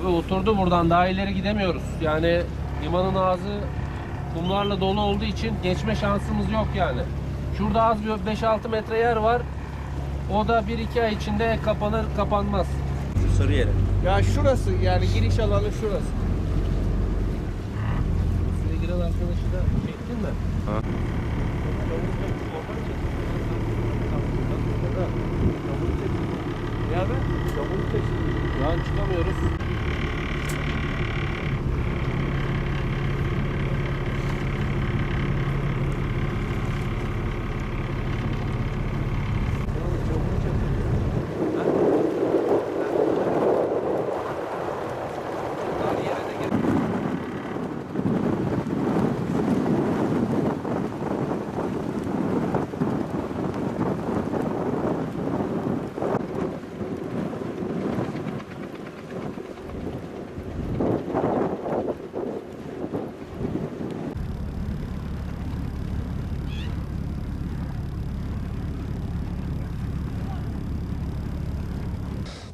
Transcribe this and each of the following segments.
Abi oturdu buradan daha ileri gidemiyoruz. Yani limanın ağzı kumlarla dolu olduğu için geçme şansımız yok yani. Şurada az bir 5-6 metre yer var. O da 1-2 ay içinde kapanır kapanmaz. Şu sarı yere. Ya şurası yani giriş alanı şurası. Suya giren arkadaşı da çektin mi? Ha. Ya ben çamuru çektim. Şu an çıkamıyoruz.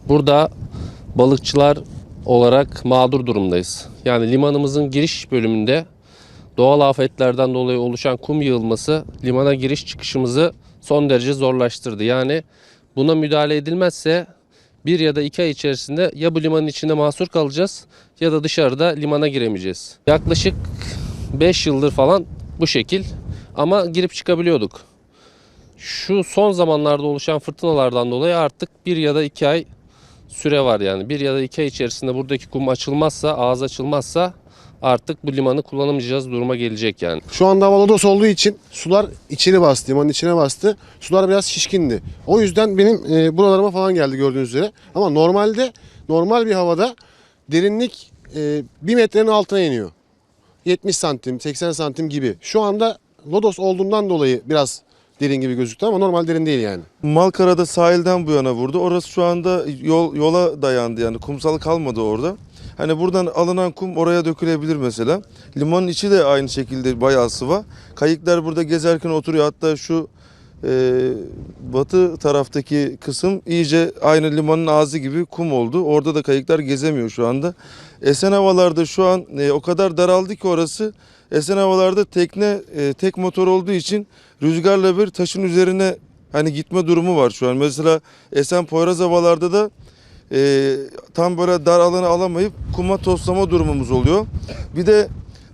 Burada balıkçılar olarak mağdur durumdayız. Yani limanımızın giriş bölümünde doğal afetlerden dolayı oluşan kum yığılması limana giriş çıkışımızı son derece zorlaştırdı. Yani buna müdahale edilmezse bir ya da iki ay içerisinde ya bu limanın içinde mahsur kalacağız ya da dışarıda limana giremeyeceğiz. Yaklaşık 5 yıldır falan bu şekil ama girip çıkabiliyorduk. Şu son zamanlarda oluşan fırtınalardan dolayı artık bir ya da iki ay süre var yani. Bir ya da iki ay içerisinde buradaki kum açılmazsa, ağız açılmazsa artık bu limanı kullanamayacağız duruma gelecek yani. Şu anda hava lodos olduğu için sular içeri bastı, limanın içine bastı. Sular biraz şişkindi. O yüzden benim e, buralarıma falan geldi gördüğünüz üzere. Ama normalde normal bir havada derinlik e, 1 metrenin altına iniyor. 70 santim, 80 santim gibi. Şu anda lodos olduğundan dolayı biraz derin gibi gözüktü ama normal derin değil yani. Malkara'da sahilden bu yana vurdu. Orası şu anda yol yola dayandı yani kumsal kalmadı orada. Hani buradan alınan kum oraya dökülebilir mesela. Limanın içi de aynı şekilde bayağı sıva. Kayıklar burada gezerken oturuyor. Hatta şu e, batı taraftaki kısım iyice aynı limanın ağzı gibi kum oldu. Orada da kayıklar gezemiyor şu anda. Esen havalarda şu an e, o kadar daraldı ki orası. Esen havalarda tekne e, tek motor olduğu için rüzgarla bir taşın üzerine hani gitme durumu var şu an. Mesela Esen Poyraz havalarda da e, tam böyle dar alanı alamayıp kuma toslama durumumuz oluyor. Bir de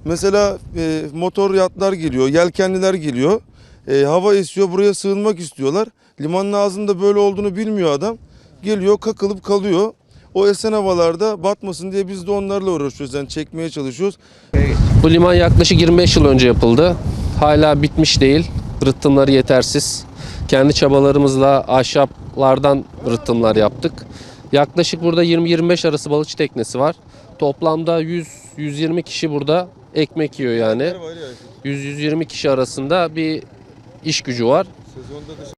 mesela e, motor yatlar geliyor, yelkenliler geliyor. E, hava esiyor buraya sığınmak istiyorlar. Limanın ağzında böyle olduğunu bilmiyor adam. Geliyor kakılıp kalıyor. O esen havalarda batmasın diye biz de onlarla uğraşıyoruz. Yani çekmeye çalışıyoruz. Bu liman yaklaşık 25 yıl önce yapıldı. Hala bitmiş değil. Rıhtımları yetersiz. Kendi çabalarımızla ahşaplardan rıhtımlar yaptık. Yaklaşık burada 20-25 arası balıkçı teknesi var. Toplamda 100-120 kişi burada ekmek yiyor yani. 100-120 kişi arasında bir iş gücü var. Sezonda